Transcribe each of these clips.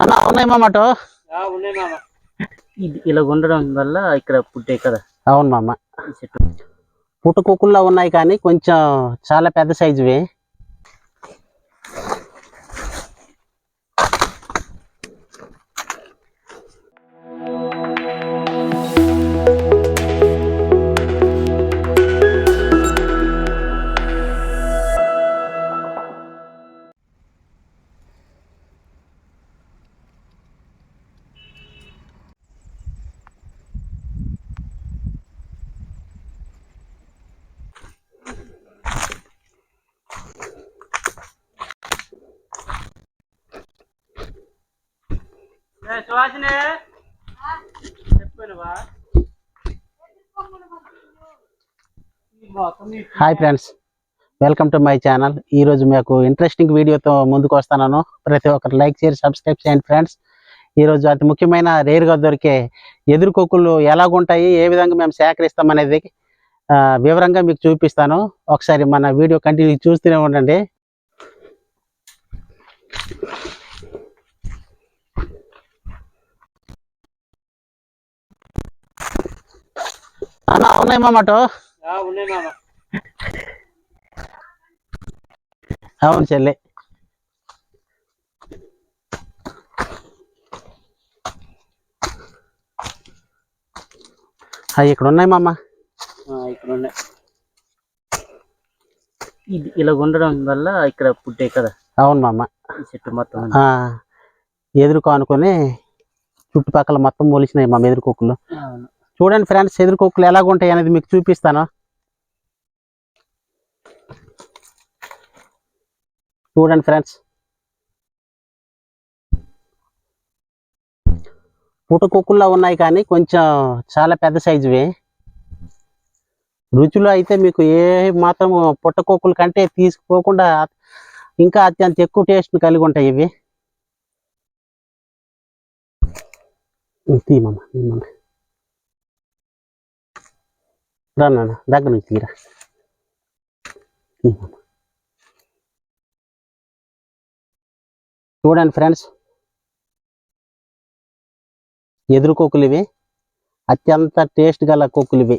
అన్న ఉన్నాయి మామ ఇది ఇలా ఉండడం వల్ల ఇక్కడ పుట్టాయి కదా. అవును మామ. పుట్టుకుక్కుల్లో ఉన్నాయి కానీ కొంచెం చాలా పెద్ద సైజువి. సువాసనే? చెప్పానువా? Hi friends. Welcome to my channel. ఈరోజు మీకు ఇంట్రెస్టింగ్ వీడియోతో ముందుకు వస్తున్నాను ప్రతి ఒక్కరు లైక్ చేసి సబ్స్క్రైబ్ చేయండి ఫ్రెండ్స్. ఈరోజు అతి ముఖ్యమైన రేరుగా దొరికే ఎదురుకొక్కులు ఎలాగుంటాయి ఏ విధంగా మేము సేకరిస్తామనేది వివరంగా మీకు చూపిస్తాను. ఒకసారి మన వీడియో కంటిన్యూ చూస్తూనే ఉండండి. అన్న ఉన్నాయి మామటో అవును చెల్లి. అవి ఇక్కడ ఉన్నాయి మామ. ఇక్కడ ఉన్నాయి. ఇది ఇలా ఉండడం వల్ల ఇక్కడ పుట్టాయి కదా? అవును మామ. చెట్టు మొత్తం ఎదురుకో అనుకొని చుట్టుపక్కల మొత్తం మొలిచినాయి మామ ఎదురుకొక్కులు. అవును. చూడండి ఫ్రెండ్స్ ఎదురుకొక్కులు ఎలాగుంటాయి అనేది మీకు చూపిస్తాను. చూడండి ఫ్రెండ్స్. పుట్టకొక్కుల్లో ఉన్నాయి కానీ కొంచెం చాలా పెద్ద సైజువి. రుచిలో అయితే మీకు ఏ మాత్రం పుట్టకొక్కుల కంటే తీసుకోకుండా ఇంకా అత్యంత ఎక్కువ టేస్ట్ కలిగి ఉంటాయి ఇవి. తీమమ్మ తీమమ్మ రా దగ్గర నుంచి తీరా. చూడండి ఫ్రెండ్స్ ఎదురు కొక్కులు ఇవి. అత్యంత టేస్ట్ గల కొక్కులు ఇవి.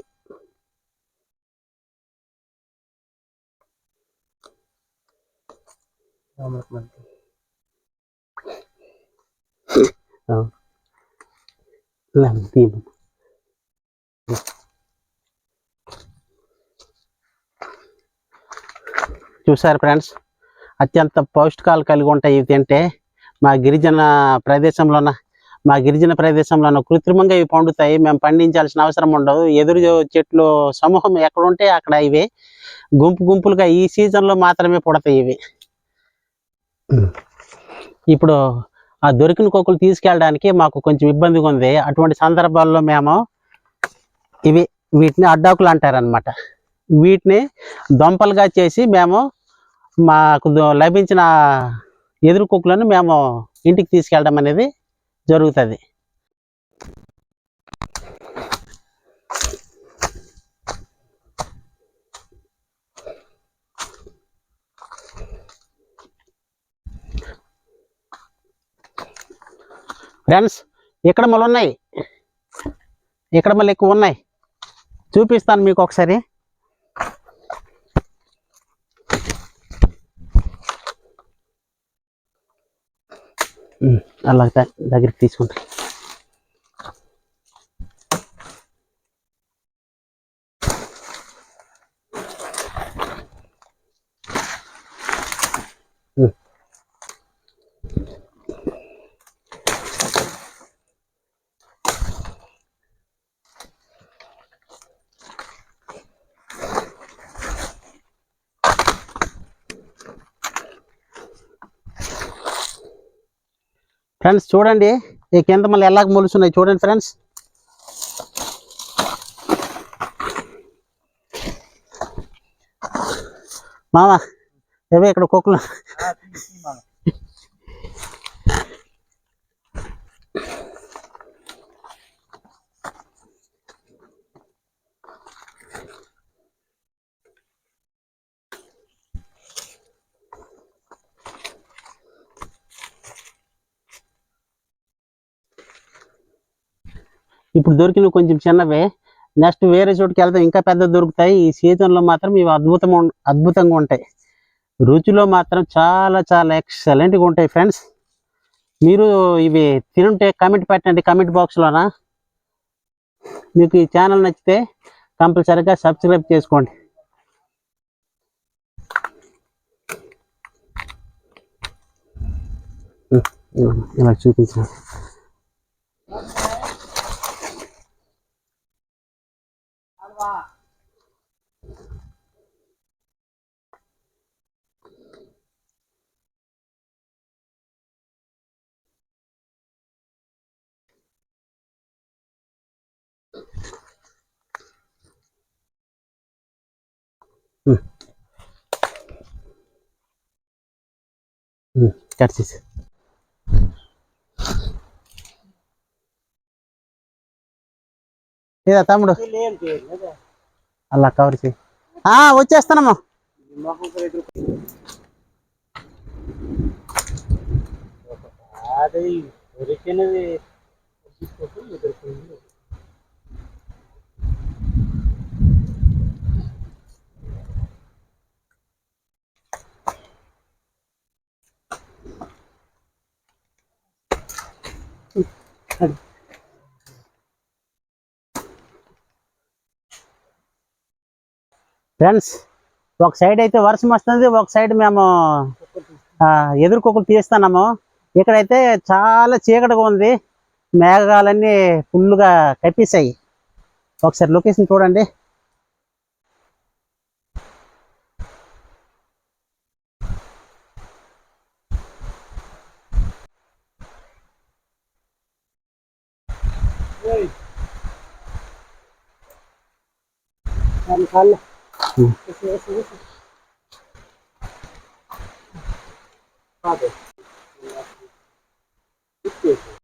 తీయమ్మ. చూసారు ఫ్రెండ్స్? అత్యంత పౌష్టికాలు కలిగి ఉంటాయి ఇవి తింటే మా గిరిజన ప్రదేశంలోన మా గిరిజన ప్రదేశంలోన కృత్రిమంగా ఇవి పండుతాయి. మేము పండించాల్సిన అవసరం ఉండదు. ఎదురు చెట్లు సమూహం ఎక్కడ ఉంటే అక్కడ ఇవి. గుంపు గుంపులుగా ఈ సీజన్లో మాత్రమే పుడతాయి ఇవి. ఇప్పుడు ఆ దొరికిన కొక్కులు తీసుకెళ్ళడానికి మాకు కొంచెం ఇబ్బందిగా ఉంది. అటువంటి సందర్భాల్లో మేము ఇవి వీటిని అడ్డాకులు అంటారనమాట వీటిని దొంపలుగా చేసి మేము మాకు ద- లభించిన ఎదురు కుక్కలను మేము ఇంటికి తీసుకెళ్ళడం అనేది జరుగుతుంది. ఫ్రెండ్స్ ఇక్కడ మళ్ళీ ఉన్నాయి ఇక్కడ మళ్ళీ ఎక్కువ ఉన్నాయి. చూపిస్తాను మీకు ఒకసారి. అలా దగ్గరికి తీసుకుంటా. ఫ్రెండ్స్ చూడండి ఈ కింద మళ్ళీ ఎలాగ మొలుస్తున్నాయి చూడండి ఫ్రెండ్స్. మామ ఏవే ఇక్కడ కుక్కలు? ఇప్పుడు దొరికినవి కొంచెం చిన్నవే. నెక్స్ట్ వేరే చోటుకి వెళ్తాం ఇంకా పెద్ద దొరుకుతాయి. ఈ సీజన్లో మాత్రం ఇవి అద్భుతం అద్భుతంగా ఉంటాయి. రుచిలో మాత్రం చాలా చాలా ఎక్సలెంట్గా ఉంటాయి ఫ్రెండ్స్. మీరు ఇవి తినుంటే కమెంట్ పెట్టండి. కమెంట్ బాక్స్లోన? మీకు ఈ ఛానల్ నచ్చితే కంపల్సరీగా సబ్స్క్రైబ్ చేసుకోండి. ఇలా చూపించాను కట్ చేసి. లేదా తమ్ముడు? అలా కవర్ చేయి. వచ్చేస్తానమ్మా. అది దొరికినది. దొరికింది ఫ్రెండ్స్ ఒక సైడ్ అయితే వర్షం వస్తుంది ఒక సైడ్ మేము ఎదుర్కొకరు తీస్తున్నాము. ఇక్కడైతే చాలా చీకటిగా ఉంది. మేఘాలన్నీ ఫుల్గా కప్పేసాయి ఒకసారి లొకేషన్ చూడండి. đây khăn khăn ừ.